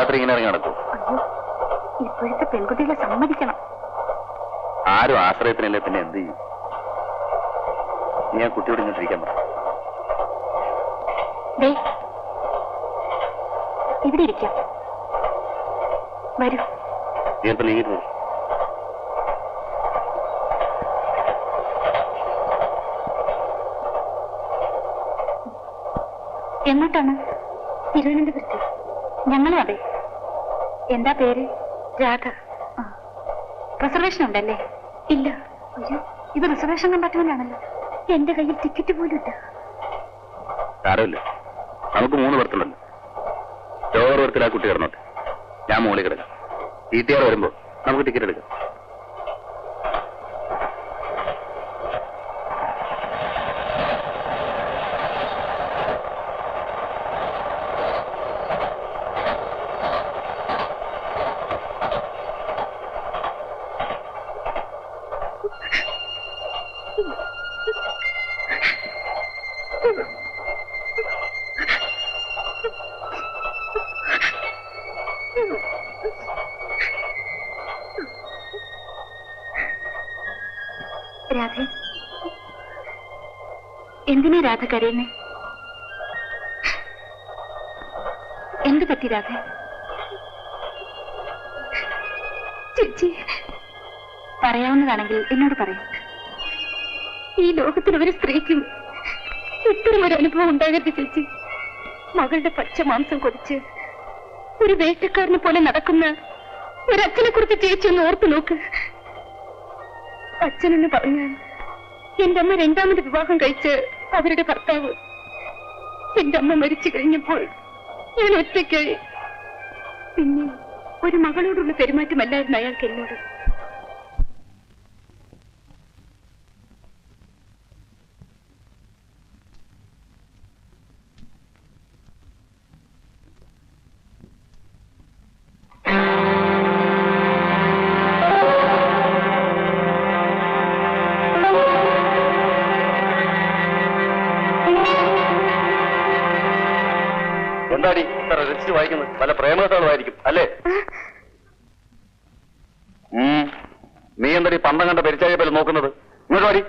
രാത്രി ഇങ്ങനെ ഇറങ്ങി നടക്കും. ഇപ്പോഴത്തെ പെൺകുട്ടികളെ സമ്മതിക്കണം. ആരും ആശ്രയത്തിനല്ലേ പിന്നെ എന്ത് ചെയ്യും? ഞാൻ കുട്ടിയോട് ഇങ്ങോട്ടിരിക്കാൻ പറ. ഇവിടെ ഇരിക്കാം. വരൂ. നീ വരൂ. എങ്ങോട്ടാണ്? തിരുവനന്തപുരത്ത്. ഞങ്ങളും അതെ. എന്താ പേര്? രാധ. റിസർവേഷൻ ഉണ്ടല്ലേ? ഇല്ല. അയ്യോ ഇത് റിസർവേഷൻ കമ്പാർട്ട്മെന്റാണല്ലോ എന്റെ കയ്യിൽ ടിക്കറ്റ് പോലും ഇല്ല. സാരമില്ല നമുക്ക് മൂന്ന് പേർത്തുണ്ടല്ലോ ലോവർ ബർത്തിൽ ആ കുട്ടി കിടന്നോട്ടെ. ഞാൻ മുകളിൽ കിടക്കാം. വീട്ടുകാർ ടി ആർ വരുമ്പോ നമുക്ക് ടിക്കറ്റ് എടുക്കാം. രാധ? എന്തിനാ രാധ കരയുന്നേ? എന്ത് പറ്റി രാധ? ചേച്ചി പറയാവുന്നതാണെങ്കിൽ എന്നോട് പറയൂ. ഈ ലോകത്തിൽ ഒരു സ്ത്രീക്കും ഇത്തരം ഒരു അനുഭവം ഉണ്ടാകരുത് ചേച്ചി. മകളുടെ പച്ച മാംസം കൊതിച്ച് ഒരു വേട്ടക്കാരനെ പോലെ നടക്കുന്ന ഒരച്ഛനെ കുറിച്ച് ചേച്ചി ഒന്ന് ഓർത്തു നോക്ക്. അച്ഛനെന്ന് പറഞ്ഞാൽ എന്റെ അമ്മ രണ്ടാമത് വിവാഹം കഴിച്ച് അവരുടെ ഭർത്താവ് എന്റെ അമ്മ മരിച്ചു കഴിഞ്ഞപ്പോൾ ഞാൻ ഒറ്റയ്ക്കായി. പിന്നെ ഒരു മകളോടുള്ള പെരുമാറ്റമല്ലായിരുന്നു അയാൾക്ക് എന്നോട്. എന്താടി ഇത്ര വായിക്കുന്നത്? പല പ്രേമകഥകളുമായിരിക്കും അല്ലേ. നീ എന്താടി പന്തം കണ്ട പെരിച്ചായ പോലെ നോക്കുന്നത്? ഇങ്ങോട്ട് വാടി.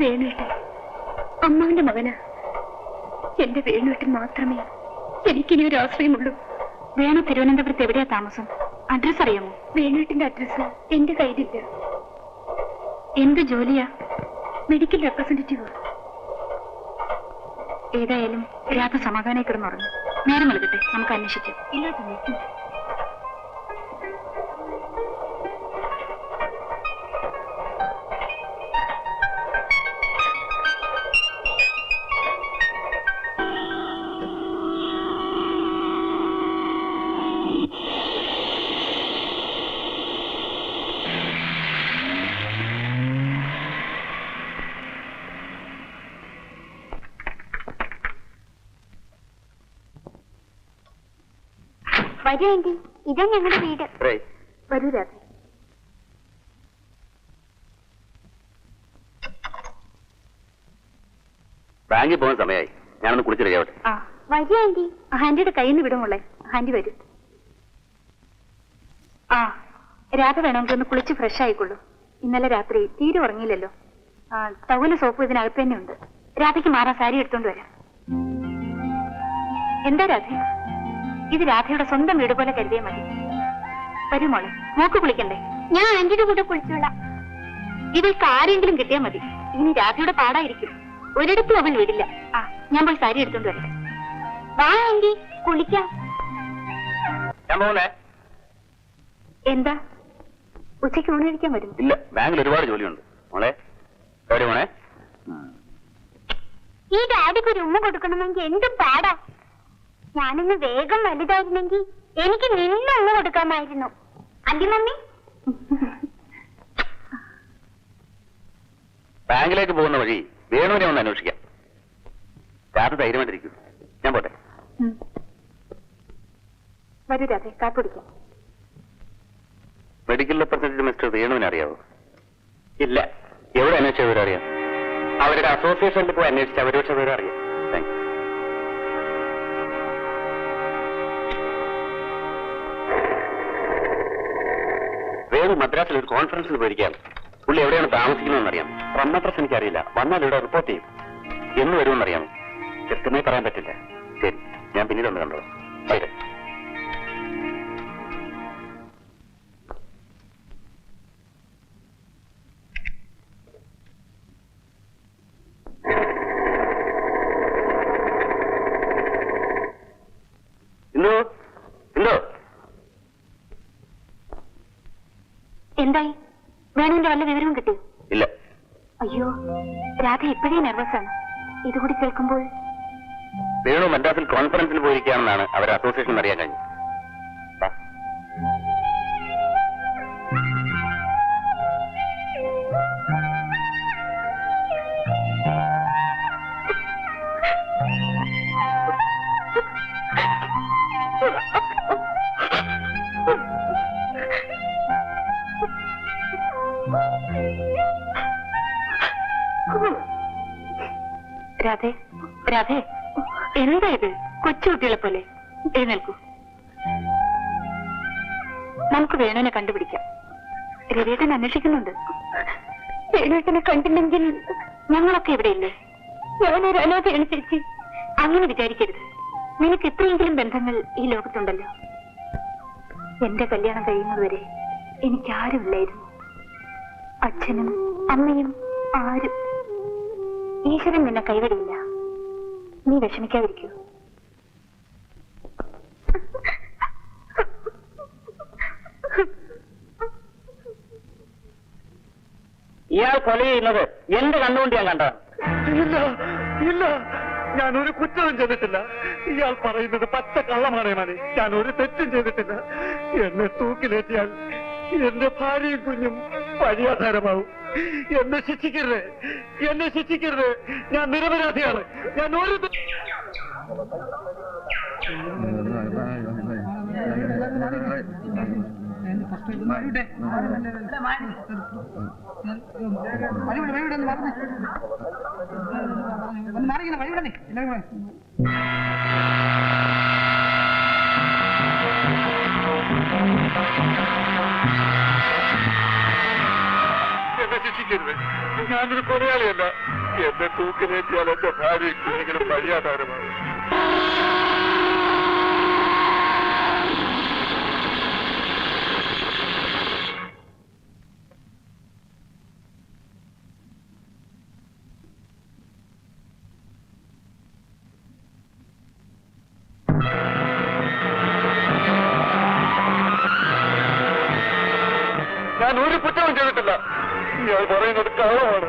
വേണുവേട്ടൻ അമ്മാവിന്റെ മകന്. എന്റെ വേണുവേട്ടൻ മാത്രമേ എനിക്കിനി ഒരു ആശ്രയമുള്ളൂ. വേണു തിരുവനന്തപുരത്ത് എവിടെയാ താമസം? അഡ്രസ് അറിയാമോ? വേണുവേട്ടന്റെ അഡ്രസ് എന്റെ കയ്യിലില്ല. എന്ത് ജോലിയാ? മെഡിക്കൽ റെപ്രസെന്റേറ്റീവ് ഏതായാലും രാത്രി സമാധാനം കിടന്നുറങ്ങും. നേരം നൽകട്ടെ നമുക്ക് അന്വേഷിക്കാം. ഇല്ലാത്ത വരൂ ആന്റി ഇതാ ഞങ്ങളുടെ വീട്. വരൂ രാധ. ബാങ്കിൽ പോകുന്ന സമയമായി ഞാനൊന്ന് കുളിച്ച് റെഡിയാവട്ടെ ആ വരൂ ആന്റി ആന്റിയുടെ കയ്യിൽ നിന്ന് വിടുമുള്ളേ ആന്റി വരും. ആ രാധ വേണമെങ്കിൽ ഒന്ന് കുളിച്ച് ഫ്രഷ് ആയിക്കൊള്ളൂ. ഇന്നലെ രാത്രി തീരെ ഉറങ്ങിയില്ലല്ലോ. ആ ടവൽ സോപ്പ് ഇതിനകത്ത് തന്നെ ഉണ്ട്. രാധയ്ക്ക് മാറാൻ സാരി എടുത്തോണ്ട് വരാം. എന്താ രാധ? ഇത് രാധയുടെ സ്വന്തം വീട് പോലെ കരുതിയ മതി. വരൂ മോളെ മൂക്ക് കുളിക്കണ്ടേ? ഞാൻ ആന്റിയുടെ കൂടെ കുളിച്ചോളാം. ഇവൾക്ക് ആരെങ്കിലും കിട്ടിയാൽ മതി. ഇനി രാധയുടെ പാടായിരിക്കും. ഒരിടത്തും അവൻ വീടില്ല. ആ ഞാൻ പോയി സാരി എടുത്തോണ്ട് വരട്ടെ. വാ ആന്റി കുളിക്കാം. എന്താ? ഉച്ചയ്ക്ക് ഊണ് കഴിക്കാൻ വരും ഇല്ല ബാങ്കിൽ ഒരുപാട് ജോലിയുണ്ട്. മോളെ മോളെ ഈ ഡാഡിക്ക് ഒരു ഉമ്മ കൊടുക്കണമെങ്കിൽ എന്തും പാടാ. ഞാനിന്ന് വേഗം വലുതായിരുന്നെങ്കിൽ എനിക്ക് നിന്നെ ഒന്ന് കൊടുക്കാമായിരുന്നു. അല്ലേ മമ്മി? ബാങ്കിലേക്ക് പോകുന്ന വഴി വേണുവിനെ ഒന്ന് അന്വേഷിക്കാം. രാത്രി ധൈര്യമായിട്ടിരിക്കും ഞാൻ പോട്ടെ. വരൂ രാധേ കാക്കുടിക്കാം മെഡിക്കൽ റെപ്രസെന്റേറ്റീവ് മിസ്റ്റർ വേണുവിനെ അറിയാവോ? ഇല്ല. എവിടെ അന്വേഷിച്ച വിവരം അറിയാം? അവരുടെ അസോസിയേഷനിൽ പോയി അന്വേഷിച്ച അവരോട് അറിയാം. വേണു മദ്രാസിൽ ഒരു കോൺഫറൻസിൽ പോയിരിക്കാം പുള്ളി എവിടെയാണ് താമസിക്കുന്നതെന്ന് അറിയാം റൺ അഡ്രസ് എനിക്കറിയില്ല. വന്നാൽ ഇവിടെ റിപ്പോർട്ട് ചെയ്യും. എന്ന് വരുമെന്നറിയാം കൃത്യമായി പറയാൻ പറ്റില്ല. ശരി ഞാൻ പിന്നീട് ഒന്ന് കണ്ടോ എന്തായി? വേണുവിന്റെ വല്ല വിവരവും കിട്ടി? ഇല്ല. അയ്യോ രാധ ഇപ്പോഴേ നെർവസ് ആണ്. ഇതുകൂടി കേൾക്കുമ്പോൾ വേണു മദ്രാസിൽ കോൺഫറൻസിൽ പോയിരിക്കുകയാണെന്നാണ് അവർ അസോസിയേഷൻ അറിയാൻ കഴിഞ്ഞു രാധേ രാധേ. എന്താ ഇത്? കൊച്ചുകുട്ടികളെ പോലെ. എഴുന്നേൽക്കൂ. നമുക്ക് വേണുവിനെ കണ്ടുപിടിക്കാം. രവിയേട്ടൻ അന്വേഷിക്കുന്നുണ്ട്. വേണുവേട്ടനെ കണ്ടില്ലെങ്കിൽ ഞങ്ങളൊക്കെ ഇവിടെയില്ലേ? ഞാനൊരു അനാഥയാണ് ചേച്ചി. അങ്ങനെ വിചാരിക്കരുത്. നിനക്ക് എത്രയെങ്കിലും ബന്ധങ്ങൾ ഈ ലോകത്തുണ്ടല്ലോ. എന്റെ കല്യാണം കഴിയുന്നതുവരെ എനിക്കാരുമില്ലായിരുന്നു. അച്ഛനും അമ്മയും ആരും ഈശ്വരൻ നിന്നെ കൈവിടില്ല. നീ വിഷമിക്കാതിരിക്കൂ. ഇയാൾ കൊല ചെയ്യുന്നത് എന്ത് കണ്ടുകൊണ്ട് ഞാൻ കണ്ടതാണ്. ഇല്ല ഇല്ല. ഞാൻ ഒരു കുറ്റവും ചെയ്തിട്ടില്ല. ഇയാൾ പറയുന്നത് പച്ച കള്ളമാണ് മതി. ഞാൻ ഒരു തെറ്റും ചെയ്തിട്ടില്ല. എന്നെ തൂക്കിലേറ്റിയാൽ എന്റെ ഭാര്യയും കുഞ്ഞും വഴിയാധാരമാവും എന്നെ ശിക്ഷിക്കരുത് എന്നെ ശിക്ഷിക്കരുത് ഞാൻ നിരപരാധിയാണ് ഞാൻ ഒരു തെ- എന്നെ ശിക്ഷിക്കരുത് ഞാനൊരു കൊലയാളിയല്ല. എന്നെ തൂക്കിലേറ്റിയാൽ എന്റെ ഭാര്യ കുഞ്ഞിനും കഴിയാതാരമാണ് ഞാൻ ഒരു കുറ്റവും ചെയ്തിട്ടില്ല. ഇയാൾ പറയുന്നത് കാലമാണ്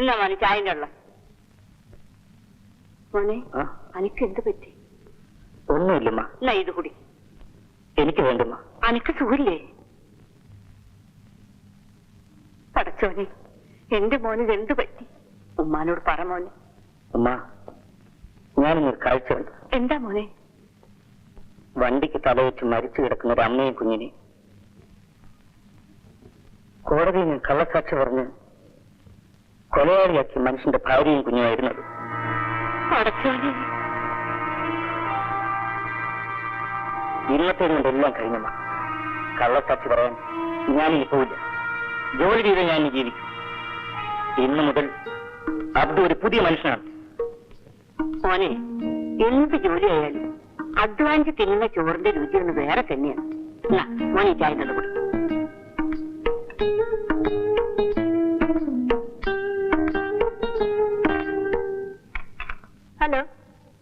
എന്നാ മോനെ ചായന്റെ ഉള്ള. മോനെ അനക്ക് എന്ത് പറ്റി? ഒന്നുമില്ലമ്മ. എന്നാ ഇത് കുടി. എനിക്ക് വേണ്ടമ്മ. അനക്ക് സുഖില്ലേ പടച്ചോനെ എന്റെ മോന് എന്ത് പറ്റി? ഉമ്മാനോട് പറ മോനെ. അമ്മ ഞാനിന്നൊരു കാഴ്ച കണ്ടു. എന്താ മോനെ? വണ്ടിക്ക് തലവെച്ച് മരിച്ചു കിടക്കുന്ന ഒരു അമ്മയും കുഞ്ഞിനെ. കോടതിയിൽ നിന്ന് കള്ളസാക്ഷി പറഞ്ഞ് കൊലയാളിയാക്കിയ മനുഷ്യന്റെ ഭാര്യയും കുഞ്ഞുമായിരുന്നത് ഇന്നത്തെ കൊണ്ട് എല്ലാം കഴിഞ്ഞമ്മ കള്ളസാക്ഷി പറയാൻ ഞാനിനി പോവില്ല. ജോലി ചെയ്ത് ഞാൻ ജീവിക്കും. ഇന്നു മുതൽ അബ്ദു ഒരു പുതിയ മനുഷ്യനാണ്. മോനെ എന്ത് ജോലി ആയാലും അധ്വാനിച്ച് തിന്നുന്ന ചോറിന്റെ രുചി ഒന്ന് വേറെ തന്നെയാണ്. മോനെ ചായ തന്നു ഹലോ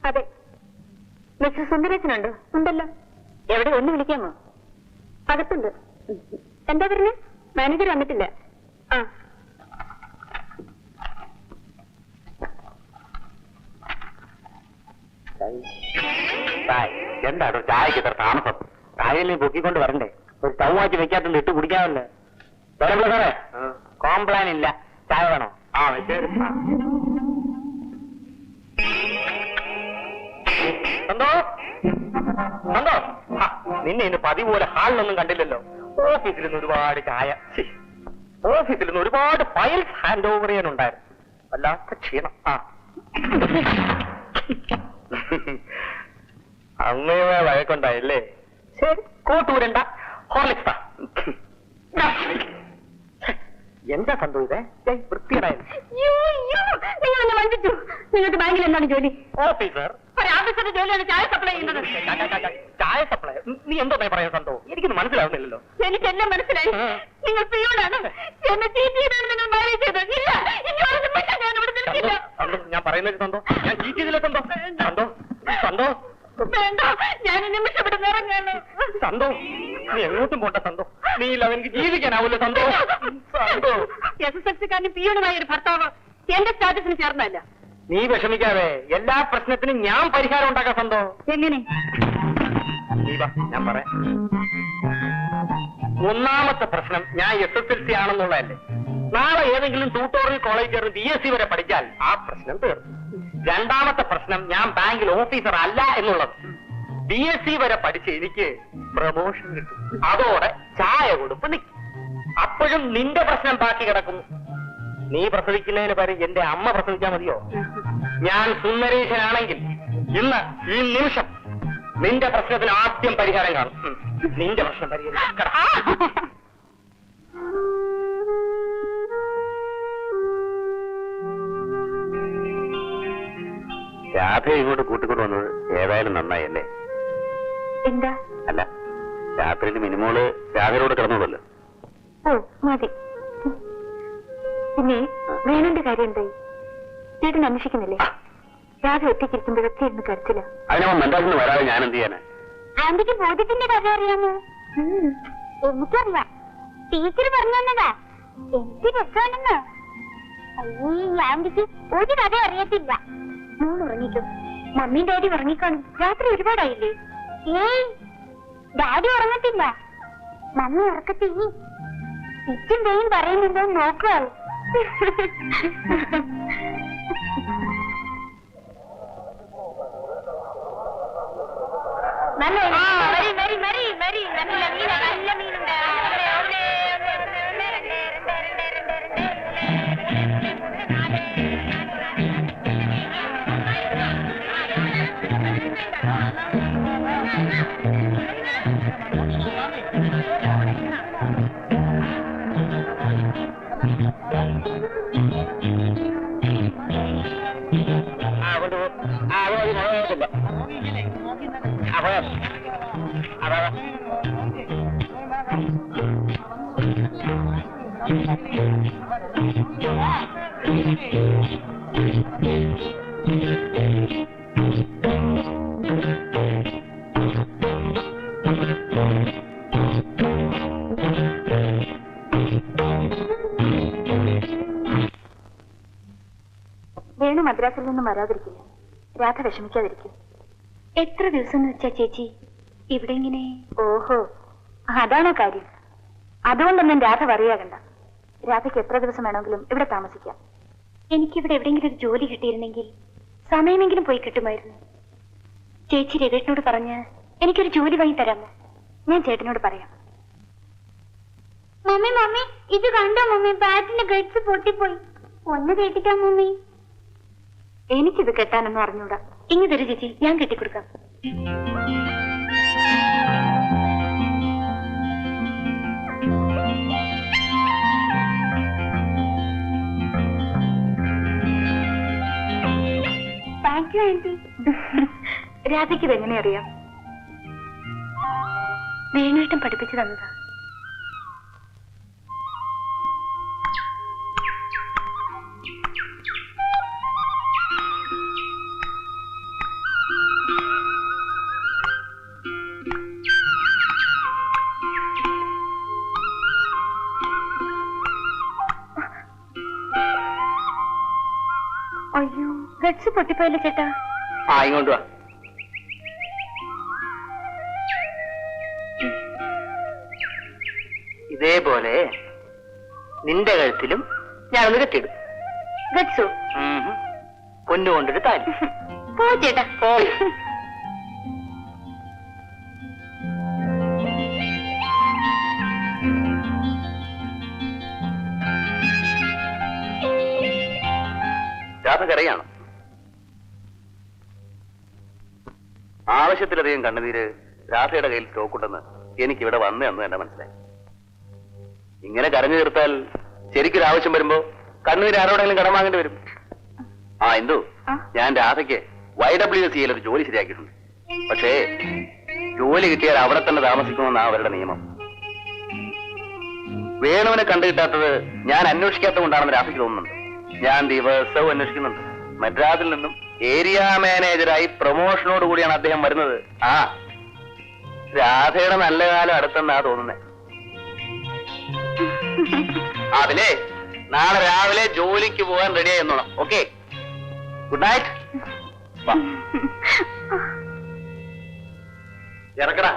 അതെ. മിസ്റ്റർ സുന്ദരേശനുണ്ടോ? ഉണ്ടല്ലോ. എവിടെ? ഒന്ന് വിളിക്കാമോ? അകത്തുണ്ട്. എന്താ പറഞ്ഞേ? മാനേജർ വന്നിട്ടില്ല. ആ എന്താടോ ചായക്ക് ഇത്ര താമസം? ചായയിൽ പൊക്കിക്കൊണ്ട് വരണ്ടേ? ഒരു ആക്കി വെക്കാത്തത് ഇട്ട് കുടിക്കാമല്ലേ. സാറേ? കോംപ്ലാൻ ഇല്ല. ചായ വേണോ? ആ എന്തോ എന്തോ നിന്നെ ഇന്ന് പതിവ് പോലെ ഹാളിലൊന്നും കണ്ടില്ലല്ലോ. ഓഫീസിൽ നിന്ന് ഒരുപാട് ചായ. ഓഫീസിൽ നിന്ന് ഒരുപാട് ഫയൽസ് ഹാൻഡ് ഓവർ ചെയ്യാനുണ്ടായിരുന്നു. വല്ലാത്ത ക്ഷീണം. ആ. അമ്മയെ വഴക്കുണ്ടായില്ലേ? ശരി കൂട്ടൂരണ്ട ഹോർലിക്സ് താ. എന്താ നിങ്ങൾ എന്നെ വഞ്ചിച്ചു. നിങ്ങൾക്ക് ബാങ്കിൽ എന്താണ് ജോലി? ഓഫീസർ. ജോലിയാണ് ചായ സപ്ലൈ ചെയ്യുന്നത്. ചായ സപ്ലൈ നീ എന്തോ പറയാൻ സന്തോ എനിക്കൊന്നും മനസ്സിലാവുന്നില്ലല്ലോ. എനിക്ക് എല്ലാം മനസ്സിലായി നിങ്ങൾ പിയോടാണ് എന്നെ നിങ്ങൾ ചെയ്തത്. ഇല്ല ഞാൻ പറയുന്നത് സന്തോ ഞാൻ ചീറ്റ് ചെയ്തില്ല സന്തോ സന്തോ സന്തോ? വേണ്ട ഞാൻ നിമിഷം ഇവിടെ ഇറങ്ങാണ്. സന്തോ? നീ എങ്ങോട്ടും പോണ്ട സന്തോ. നീ ഇല്ല എനിക്ക് ജീവിക്കാനാവില്ല Santho. Santho. S S L സിക്കാരനും പിയോണുമായ ഒരു ഭർത്താവ് എന്റെ സ്റ്റാറ്റസിന് ചേർന്നല്ല നീ വിഷമിക്കാതെ എല്ലാ പ്രശ്നത്തിനും ഞാൻ പരിഹാരം ഉണ്ടാക്കാം സന്തോ. എങ്ങനെ? നീ വാ ഞാൻ പറയാം. ഒന്നാമത്തെ പ്രശ്നം ഞാൻ എസ് എസ് എൽ സി ആണെന്നുള്ളതല്ലേ. നാളെ ഏതെങ്കിലും ട്യൂട്ടോറിയൽ കോളേജ് ചേർന്ന് ബി എസ് സി വരെ പഠിച്ചാൽ ആ പ്രശ്നം തീർന്നു. രണ്ടാമത്തെ പ്രശ്നം ഞാൻ ബാങ്കിൽ ഓഫീസർ അല്ല എന്നുള്ളത്. ബി എസ് സി വരെ പഠിച്ച് എനിക്ക് പ്രമോഷൻ കിട്ടും. അതോടെ ചായ കൊടുപ്പ് നിൽക്കും അപ്പോഴും നിന്റെ പ്രശ്നം ബാക്കി കിടക്കുന്നു നീ പ്രസവിക്കുന്നതിന് പകരം എന്റെ അമ്മ പ്രസവിച്ചാൽ മതിയോ? ഞാൻ സുന്ദരേശനാണെങ്കിൽ ഇന്ന് ഈ നിമിഷം നിന്റെ പ്രശ്നത്തിന് ആദ്യം പരിഹാരം കാണും. നിന്റെ പ്രശ്നം പരിഹരിക്കണം രാധയെ ഇങ്ങോട്ട് കൂട്ടിക്കൊണ്ട് വന്നത് ഏതായാലും നന്നായല്ലേ? എന്താ? അല്ല രാത്രിയിൽ മിനിമോൾ രാധയോട് കിടന്നോളല്ലോ ഓ മതി. പിന്നെ വേണന്റെ കാര്യം എന്തായി? ചേട്ടൻ അന്വേഷിക്കുന്നില്ലേ? രാധ ഒറ്റയ്ക്കിരിക്കുമ്പോഴൊക്കെ ഇരുന്ന് കരച്ചില്ല അതിനവൻ വരാതെ ഞാൻ എന്ത് ചെയ്യാനാ? ആന്റിക്ക് ബോധ്യത്തിന്റെ കഥ അറിയാമോ? എനിക്കറിയാം. ടീച്ചർ പറഞ്ഞു തന്നതാ എന്ത് രസമാണെന്ന്. ആന്റിക്ക് ഒരു കഥ അറിയത്തില്ല. മോൾ ഉറങ്ങിക്കും. മമ്മിയും ഡാഡി ഉറങ്ങിക്കാണും. രാത്രി ഒരുപാടായില്ലേ? ഏ ഡാഡി ഉറങ്ങത്തില്ല. മമ്മി ഉറക്കത്തി. ഇച്ചും വെയും പറയുന്നുണ്ടോ നോക്കുക നല്ല മരി മരി മരി മരി നല്ല മീന നല്ല മീനുണ്ട്. വേണു മദ്രാസിൽ നിന്നും വരാതിരിക്കില്ല രാധ വിഷമിക്കാതിരിക്കും എത്ര ദിവസം എന്ന് വെച്ചാ ചേച്ചി? ഇവിടെ ഇങ്ങനെ ഓഹോ അതാണോ കാര്യം. അതുകൊണ്ടൊന്നും രാധ വറിയാകണ്ട. രാധയ്ക്ക് എത്ര ദിവസം വേണമെങ്കിലും ഇവിടെ താമസിക്കാം. എനിക്കിവിടെ എവിടെയെങ്കിലും ഒരു ജോലി കിട്ടിയിരുന്നെങ്കിൽ സമയമെങ്കിലും പോയി കിട്ടുമായിരുന്നു. ചേച്ചി രവേഷിനോട് പറഞ്ഞ് എനിക്കൊരു ജോലി വാങ്ങി തരാമോ? ഞാൻ ചേട്ടനോട് പറയാം. മമ്മി മമ്മി ഇത് കണ്ടോ മമ്മി? ബാറ്റിന്റെ ഗഡ്സ് പൊട്ടിപ്പോയി. ഒന്ന് കേട്ടിക്കാം മമ്മി. എനിക്കിത് കെട്ടാനൊന്നും അറിഞ്ഞൂടാ. ഇങ്ങ് തരൂ ചേച്ചി ഞാൻ കെട്ടിക്കൊടുക്കാം. താങ്ക് താങ്ക് യു ആന്റി രാധയ്ക്ക് ഇതെങ്ങനെ അറിയാം? വേണുവേട്ടൻ പഠിപ്പിച്ചു തന്നതാ. ഗഡ്സ് പൊട്ടിപ്പോയില്ല ചേട്ടാ. ആ ഇങ്ങോട്ട് വാ. ഇതേപോലെ നിന്റെ കഴുത്തിലും ഞാനൊന്ന് കെട്ടിടും പൊന്നു പൊന്നുകൊണ്ടൊരു താലി. പോ ചേട്ടാ. പോയി രാധകരയാണ് ആവശ്യത്തിലധികം കണ്ണുനീര് രാധയുടെ കയ്യിൽ സ്റ്റോക്കുണ്ടെന്ന് എനിക്ക് ഇവിടെ വന്നേ എന്ന് തന്നെ മനസ്സിലായി. ഇങ്ങനെ കരഞ്ഞു തീർത്താൽ ശരിക്കൊരു ആവശ്യം വരുമ്പോ കണ്ണുനീര് ആരോടെങ്കിലും കടം വാങ്ങേണ്ടി വരും? ആ എന്തു ഞാൻ രാധയ്ക്ക് വൈ ഡബ്ല്യു സിയിൽ ഒരു ജോലി ശരിയാക്കിയിട്ടുണ്ട്. പക്ഷേ ജോലി കിട്ടിയാൽ അവിടെ തന്നെ താമസിക്കുമെന്നാ അവരുടെ നിയമം. വേണുവിനെ കണ്ടു കിട്ടാത്തത് ഞാൻ അന്വേഷിക്കാത്തത് കൊണ്ടാണെന്ന് രാധയ്ക്ക് തോന്നുന്നുണ്ട്. ഞാൻ ദിവസവും അന്വേഷിക്കുന്നുണ്ട്. മദ്രാസിൽ നിന്നും ഏരിയ മാനേജറായി പ്രൊമോഷനോട് കൂടിയാണ് അദ്ദേഹം വരുന്നത്. ആ രാധയുടെ നല്ല കാലം അടുത്തെന്നാ തോന്നുന്നത് അതിലേ നാളെ രാവിലെ ജോലിക്ക് പോകാൻ റെഡി ആയിരുന്നോളാം ഓക്കെ ഗുഡ് നൈറ്റ് ഇറക്കടാ.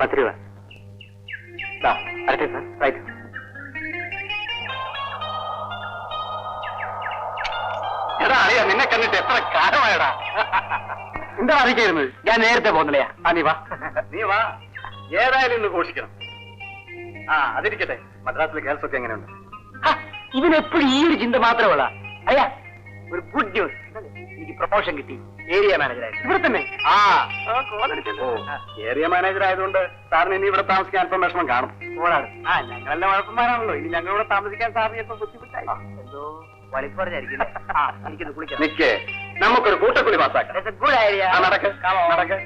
പത്ത് രൂപ അരട്ടെ സാർ. റൈറ്റ് എടാ അറിയാ നിന്നെ കണ്ടിട്ട് എത്ര കാലമായടാ എന്താ അറിയിക്കായിരുന്നത് ഞാൻ നേരത്തെ പോന്നില്ലയാ ആ നീ വാ. നീ വാ. ഏതായാലും ഇന്ന് ഘോഷിക്കണം. ആ അതിരിക്കട്ടെ. മദ്രാസിലെ ഗേൾസ് ഒക്കെ എങ്ങനെയുണ്ട് ഇവനെപ്പോഴും ഈ ഒരു ചിന്ത മാത്രമുള്ള അയ്യാ ഒരു ഗുഡ് ന്യൂസ് എനിക്ക് പ്രൊമോഷൻ കിട്ടി. ഏരിയ മാനേജറായി ഇവിടെ തന്നെ? ആ. ഏരിയ മാനേജർ ആയതുകൊണ്ട് സാറിന് ഇനി ഇവിടെ താമസിക്കാൻ അല്പം വിഷമം കാണും. ഓടാണ്. ആ ഞങ്ങളെല്ലാം വഴപ്പന്മാരാണല്ലോ ഇനി ഞങ്ങൾ ഇവിടെ താമസിക്കാൻ സാറിന് ഇപ്പൊ ബുദ്ധിമുട്ടായി. എന്തോ വലിപ്പറഞ്ഞായിരിക്കും എനിക്കിത് കുളിക്കാം. നിക്കേ നമുക്കൊരു കൂട്ടക്കുളി പാസ്സാക്കാം. ഗുഡ് ഐഡിയ നടക്ക് നടക്ക്.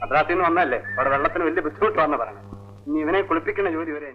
മദ്രാസിൽ നിന്ന് വന്നല്ലേ അവിടെ വെള്ളത്തിന് വലിയ ബുദ്ധിമുട്ട് വന്ന പറഞ്ഞു ഇനി ഇവനെ കുളിപ്പിക്കുന്ന ജോലി വരെ